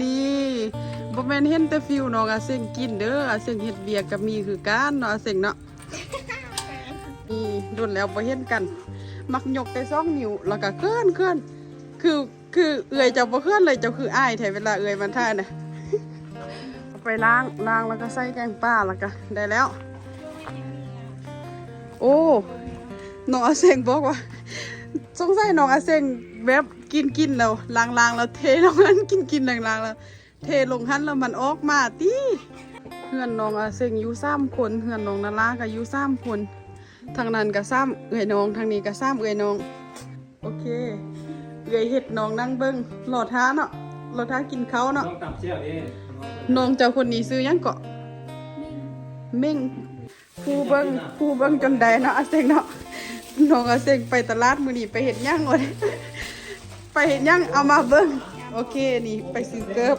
นี่บ่แม่นเห็นแต่ฟิวน้องอาเซงกินเด้ออาเซงเฮ็ดเบียกก็มีคือกันเนาะอาเซงเนาะนี่โดนแล้วบ่เห็นกัน มักยกแต่สองนิ้วแล้วก็เคลื่อนเคลื่อนคือคือเอื่อยเจ้าบ่เคลื่อนเลยเจ้าคืออ้ายแท้เวลาเอื่อยมันท่าน่ะไปล้างล้างแล้วก็ใส่แกงป่าแล้วก็ได้แล้ว โอ้น้องอาเซงบอกว่า สงสัยน้องอาเซงแบบกินกินแล้วล้างล้างแล้วเทลงนั้นกินกินล้างล้างแล้วเทลงหันแล้วมันออกมาติเพื่อนน้องอาเซงอยู่สามคนเพื่อนน้องนาราก็อยู่สามคนทางนั้นก็ซ้ำเอื้อยน้องทางนี้ก็ซ้ำเอื้อยน้อง โอเคเอื้อยเฮ็ดน้องนั่งเบิ่งหลอดท้าเนาะหลอดท้ากินเขาวเนาะต้องต่ำเชี่ยวดิน้องเจ้าคนนี้ซื้อหยังเกาะเม่ง ผู้เบิ้งผู้เบิ้งจนได้เนาะอาเซงเนาะน้องอาเซงไปตลาดมือนีไปเห็ดย่างเลยไปเห็ดย่างเอามาเบิ้งโอเคนี่ไปซื้อเกิบ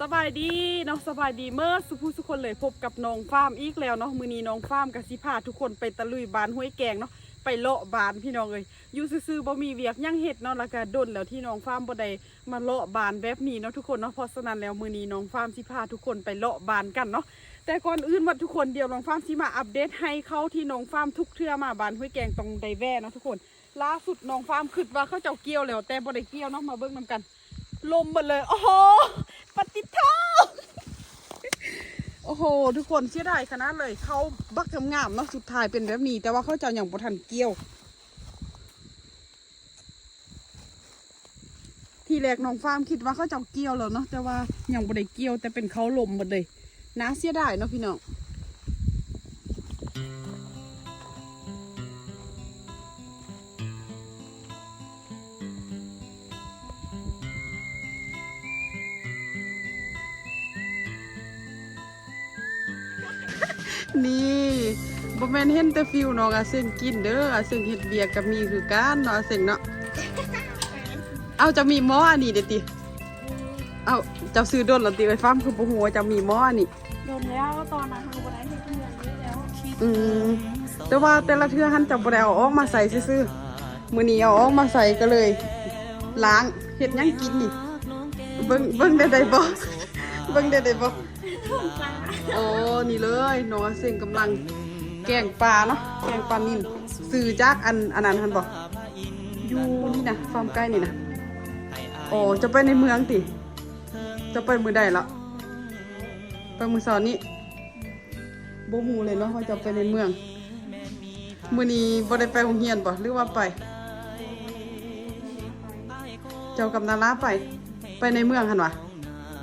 สบายดีเนาะสบายดีเมื่อสุภูสุคนเลยพบกับน้องฟาร์มอีกแล้วเนาะมือนี้น้องฟาร์มกับสิพาทุกคนไปตะลุยบานห้วยแกงเนาะไปเลาะบานพี่น้องเลยอยู่ซื่อๆบ่มีเวียกยังเฮ็ดเนาะแล้วก็ดนแล้วที่น้องฟาร์มบ่ได้มาเลาะบานแบบนี้เนาะทุกคนเนาะเพราะฉะนั้นแล้วมือนี้น้องฟาร์มสิพาทุกคนไปเลาะบานกันเนาะแต่ก่อนอื่นว่าทุกคนเดี๋ยวน้องฟาร์มสิมาอัปเดตให้เขาที่น้องฟาร์มทุกเทื่อมาบานห้วยแกงตรงไดแว่เนาะทุกคน ล่าสุดน้องฟาร์มคิดว่าเขาเจ้าเกี่ยวแล้วแต่บ่ได้เกี่ยวเนาะมาเบิ่งนํกัน ลมหมดเลย โอ้โห ปฏิท่าโอ้โห ทุกคนเสียดายขนาดเลย เขาบักงามๆเนาะสุดท้ายเป็นแบบนี้ แต่ว่าเขาเจะอย่างบ่ทันเกี่ยว ทีแรกน้องฟาร์มคิดว่าเขาเจะเกี่ยวแล้วเนาะแต่ว่าอยังบ่ได้เกี่ยว แต่เป็นเขาลมหมดเลยน่าเสียดายเนาะพี่น้อง ห็นแต่ฟิวน้องอาเซงกินเด้ออาเซงเฮ็ดเบียกก็มีคือกันเนาะอาเซงเนาะเอาจะมีหม้ออันนี้เด้อติเอาเจ้าซื้อโดนแล้วติไว้ฟาร์มคือบ่ฮู้ว่าเจะมีหม้ออันนี้โดนแล้วตอนนั้นทางบนไดเฮ็ดเงินเยอะแล้วอืมแต่ว่าแต่ละเทื่อหันจะบ่ได้เอาออกมาใส่ซื่อๆมื้อนี้เอาออกมาใส่ก็เลยล้างเฮ็ดหยังกินนี่เบิ่งเบิ่งได้ได้บ่เบิ่งได้ได้บ่โอ้นี่เลยน้องอาเซงกำลัง แกงปลาเนาะแกงปลานิ่มซื้อจากอันอันนั้นหั่นบ่อยู่นี่นะฟาร์มใกล้นี่นะโอ้จะไปในเมืองติจะไปมือใดละไปมือเสานี้บ่ฮู้เลยเนาะว่าจะไปในเมืองมือนี้บ่ได้ไปโรงเรียนบ่หรือว่าไป เจ้ากับนาราไป ไปในเมืองหันวะ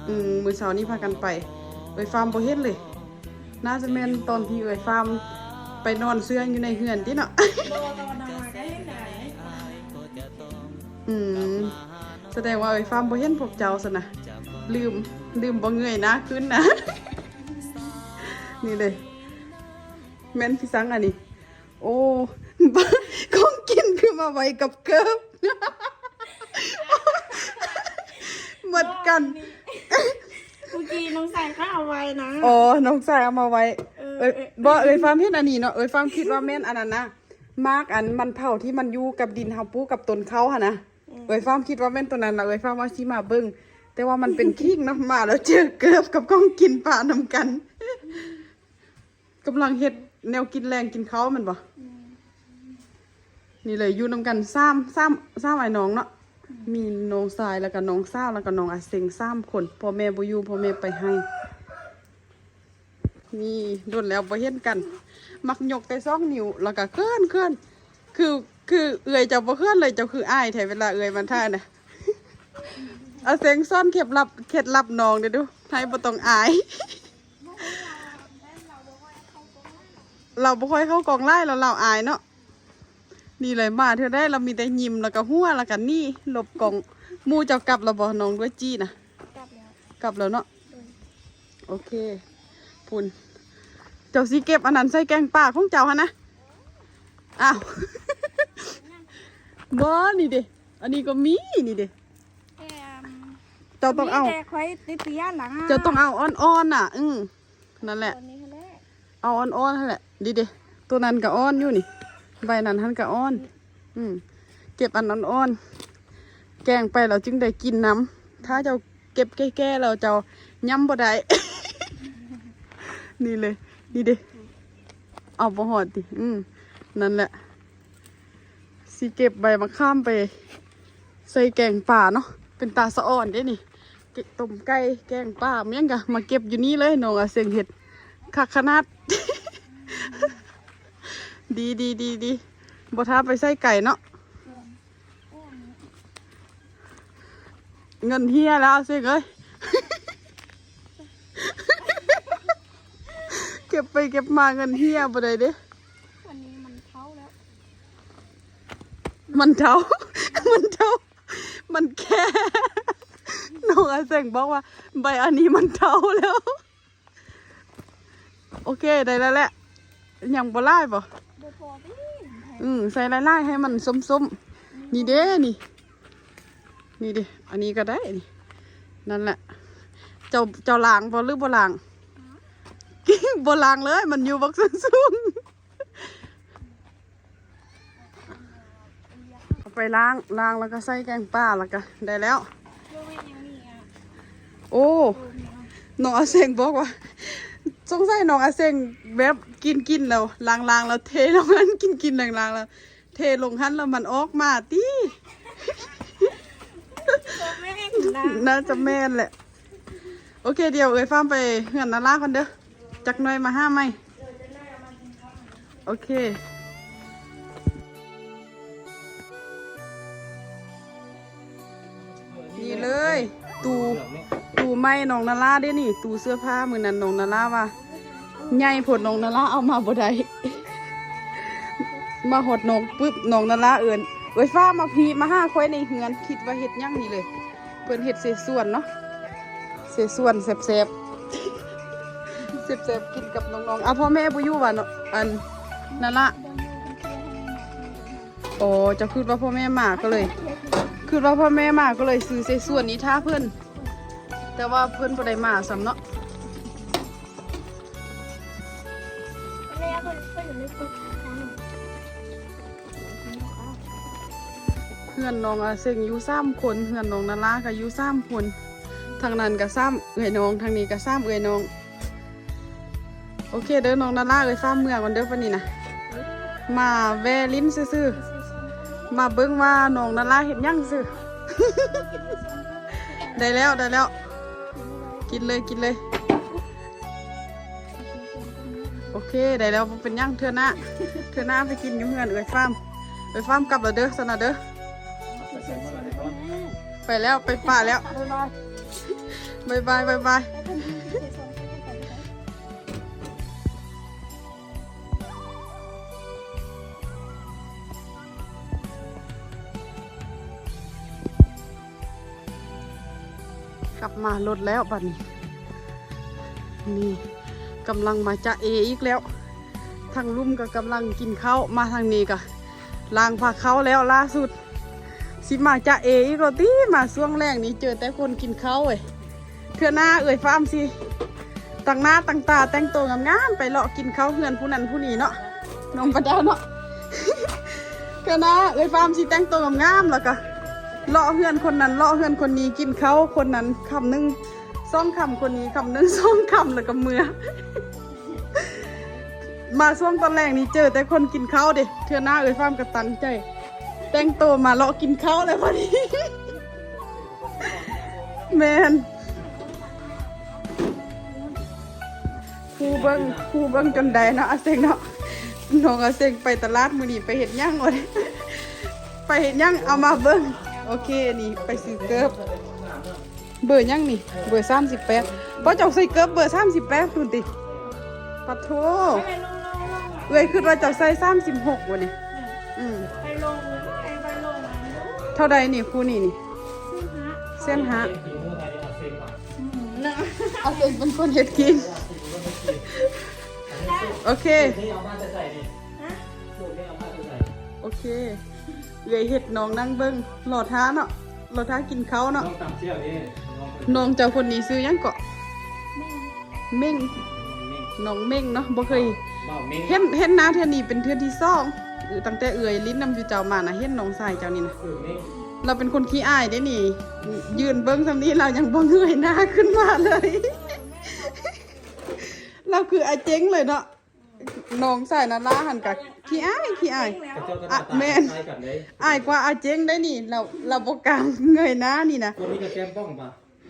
อืมมือเช้านี้พากันไปเอ้ยฟาร์มบ่เฮ็ดเลย น่าจะแม่นตอนที่เอ้ยฟาร์ม ไปนอนเสื้ออยู่ในเฮือนติเนาะโดนตอนนั้นมาได้ยังไงอืมแสดงว่าเอ้ยฟาร์มบ่เห็นพวกเจ้าซะนะลืมลืมบ่เงยหนะขึ้นนะ นี่เลยแม่นพี่สังอันนี้ โอ้บ้าของกินคือมาไว้กับเกิบหมดกันเมื่อกี้น้องใส่ข้าวไว้นะ อ๋อ น้องสายเอามาไว้ เออเอ้ยบ่เอ้ยฟาร์มเฮ็ดอันนี้เนาะเอ้ยฟาร์มคิดว่าแม่นอันนั้นนะมากอันมันเผาที่มันอยู่กับดินเฮาปูกับต้นเขาหั่นนะเอ้ยฟาร์มคิดว่าแม่นตัวนั้นล่ะเอ้ยฟาร์มว่าสิมาเบิ่งแต่ว่ามันเป็นคิงเนาะมาแล้วเจอเกือบกับกล้องกินปลานำกันกำลังเฮ็ดแนวกินแรงกินเขามันบ่นี่เลยอยู่นำกันซ้ำซ้ำซ้ำไอ้น้องเนาะมีน้องสายแล้วก็น้องสาวแล้วก็น้องอาเซงสามคนพ่อแม่บ่อยู่พ่อแม่ไปให้ นี่โดนแล้วบ่เห็นกัน มักยกแต่ซองนิ้วแล้วก็เคลื่อนเคลื่อนคือคือเอื่อยเจะบ่เคลื่อนเลยเจ้าคืออ้ายแท้เวลาเอื่อยมันท่าน่ะเอาเซงซ่อนเคล็ดลับเคล็ดลับน้องเด้อดูให้บ่ต้องอาย เราบ่ค่อยเข้ากองไล่แล้วเราอายเนาะนี่เลยมาเธอได้เรามีแต่ยิ้มแล้วก็หัวแล้วก็นี่หลบกล่องมูเจ้ากลับเราบอกน้องด้วยจี้นะกลับแล้วกลับแล้วเนาะโอเคพุ่น จ้าสีเก็บอันนั้นใส่แกงป่าของเจ้าฮะนะอ้าวบ่นี่เด้อันนี้ก็มีนี่เด้แอมเจ้าต้องเอาแต่ควายติดเตียนหลังเจ้าต้องเอาอ่อนๆน่ะ อืมนั่นแหละตอนนี้เขาแรกเอาอ่อนๆนั่นแหละดีเด้ตัวนั้นก็อ่อนอยู่นี่ใบนั้นหันก็อ่อน อืมเก็บอันอ่อนๆแกงไปเราจึงได้กินน้ำถ้าเจ้าเก็บแก่ๆเราเจ้าย้ำบ่ได้นี่เลย นี่เด้เอาบ่หอดดิอืมนั่นแหละสิเก็บใบมะข้ามไป ใส่แกงป่าเนาะเป็นตาสะอ่อนเด้นี่เก็บต้มไก่แกงป่าเมี่ยงกะมาเก็บอยู่นี่เลยน้องอาเสียงเห็ดคักขนาด ดีดีดีดีบ่ท้าไปใส่ไก่เนาะเงินเฮียแล้วเสิเอ้ย ก็บไปเก็บมาเงินเฮียบ่ได้เด้ วันนี้มันเท้าแล้ว มันเท่ามันเท่ามันแค่น้องอาเซงบอกว่า ใบอันนี้มันเท่าแล้ว โอเคได้แล้วแหละยังบ่ไล่บ่โดยพอพี่อืมใส่ไล่ๆให้มันส้มๆ นี่เด้นี่ นี่เด้อันนี้ก็ได้นี่นั่นแหละ เจ้าเจ้าล้างบ่หรือบ่ล้าง บ่ล้างเลย มันอยู่บักสูงๆเอาไปล้างล้างแล้วก็ใส่แกงป่าแล้วก็ได้แล้วโยเวนยังมีอะโอ้น้องอาเซงบอกว่าสงสัยน้องอาเซงแบบกินกินแล้วล้างล้างแล้วเทลงนั้นกินกินล้างล้างแล้วเทลงหันแล้วมันออกมาตีโยแม่งนะน่าจะแม่นแหละ โอเคเดี๋ยวเอ้ยฟ้ามไปเหือนนาลาคนเด้อ จักหน่อยมาห้าไหมโอเคนี่เลย ตูตูไม้น้องนาลาเด้นี่ ตูเสื้อผ้ามือนั้นน้องนาลาว่าใหญ่ผดน้องนาลาเอามาบ่ได้มาหดนองปึ๊บน้องนาลาเอินเอ้ฟ้ามาพีมาห้าควายในเหือนคิดว่าเห็ดหยังนี่เลยเพิ่นเห็ดเสส่วนเนาะเสส่วนแซ่บๆ แซ่บๆกินกับน้องๆอะพ่อแม่บ่อยู่ว่าเนาะอันนั่นละโอ้จะคิดว่าพ่อแม่มาก็เลยคือว่าพ่อแม่มาก็เลยซื้อใส่ส่วนนี้ท่าเพื่อนแต่ว่าเพื่อนบ่ได้มาสำเนาะเพื่อนน้องอาเซงอยู่สามคนเพื่อนน้องนาราก็อยู่สามคนทางนั้นก็ซ้ำเอือยน้องทางนี้ก็ซ้ำเอือยน้อง โอเคเด้อน้องนาราเอ้ยฟ้าเมื่อก่อนเด้อวันนี้นะมาแวลิ้นซื่อๆมาเบิ่งว่าน้องนาราเห็นยังซื่อได้แล้วได้แล้ว กินเลยกินเลย โอเคได้แล้วเป็นยังเทือหน้าเทือหน้าไปกินอยู่เฮือนเอ้ยฟ้ามเอ้ยฟ้ามกลับแล้วเด้อสนะเด้อไปแล้วไปป่าแล้วบายบายบายบาย ลับมารถแล้วบัดนี้นี่กำลังมาจะเออีกแล้ว ทางลุ่มก็กำลังกินข้าวมาทางนี้ก็ล้างผักเขาวแล้วล่าสุด สิมาจะเออีกแล้วติมาช่วงแรกนี้เจอแต่คนกินข้าวเว้ยเทื่อหน้าเอ่ยฟาร์มสิตั้งหน้าตั้งตาแต่งตัวงามๆไปเลาะกินข้าวเฮือนผู้นั้นผู้นี้เนาะน้องประดาเนาะเทื่อหน้าเอ่ยฟาร์มสิแต่งตัวงามๆแล้วก็ เลาะเฮือนคนนั้นเลาะเฮือนคนนี้กินข้าวคนนั้นคำนึงซ่องคำคนนี้คำนึงซ่องคำแล้วก็เมือมาช่วงตอนแรกนี้เจอ แต่คนกินข้าวเด็เทือหน้าเอ่ยฟ้ามก็ตั้งใจ แต่งตัวมาเลาะกินข้าวเลยพอดีแมนครูเบิ้งครูเบิ้งจนได้เนาะอาเซงเนาะน้องอาเซงไปตลาดมือนีไปเห็ดย่างก่อนไปเห็ดย่างเอามาเบิ้ง โอเคนี่ไปซื้อเกิบเบอร์ยังนี่ เบอร์สามสิบแปดเพราะเจ้าใส่เกิบเบอร์สามสิบแปดคุณติปะโทเอ้ยคือว่าเจ้าใส่สามสิบหกวันนี้อืมไปลงไปไปลงเท่าใดนี่ครูนี่นี่เส้นฮะเนาะเอาเองเป็นคนเฮ็ดกิน โอเค โอเค เอื้อยเฮ็ดน้องนั่งเบิ่งหลอท้าเนาะหลอท้ากินข้าวเนาะต้องตำเชี่ยวนี่ลองไปน้องเจ้าคนนี้ซื้อหยังเกาะเม่งนี่น้องเม่งเนาะบ่เคยเบ้ามิ้งเห็นเห็นหน้าเทื่อนี้เป็นเทื่อที่สองเออตั้งแต่เอื้อยลิ้นนำอยู่เจ้ามานะเห็นน้องชายเจ้านี่นะสูตรนี้เราเป็นคนขี้อายได้นี่ ยืนเบิ้งซำนี้เรายังบ่เงยหน้าขึ้นมาเลย เราคืออาเจ๊งเลยเนาะน้องใส่นาลาหันกับ ขี้อายขี้อายกระเจ้าก็อะตาแม่นใส่กันเลยอายกว่าอาเจ๊งได้นี่เราเราบ่กล้าเงยหน้านี่นะคนนี้ก็แก้มบ้องปะ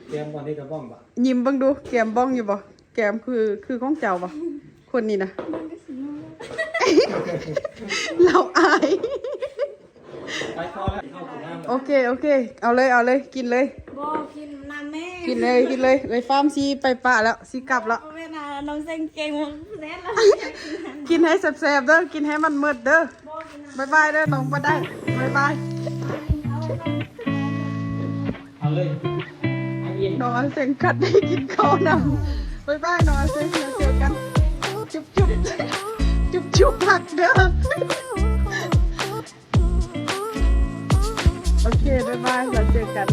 แก้มบอลนี่ก็บ้องปะยิ้มเบิ่งดูแก้มบ้องอยู่บ่แก้มคือคือของเจ้าบ่คนนี้นะ เราอาย ไปพอแล้วเข้าถึงน้ำโอเคโอเค เอาเลยเอาเลยกินเลยบอกกินน้ำ แม่กินเลยกินเลยไลฟาร์มซีไปป่าแล้วซีกลับแล้วเวนาน้องเซงเกงแซ่บแล้วกินให้แซ่บๆเด้อกินให้มันมืดเด้อบายบายเด้อน้องปได้บายบายนอาเลยน้องเซงกัดได้กินข้าวนำบายบายนอนเซงเจอกันจุ๊บจุ๊บจุ๊บจุ๊บผักเด้อโอเคบายบายแล้วเจอกัน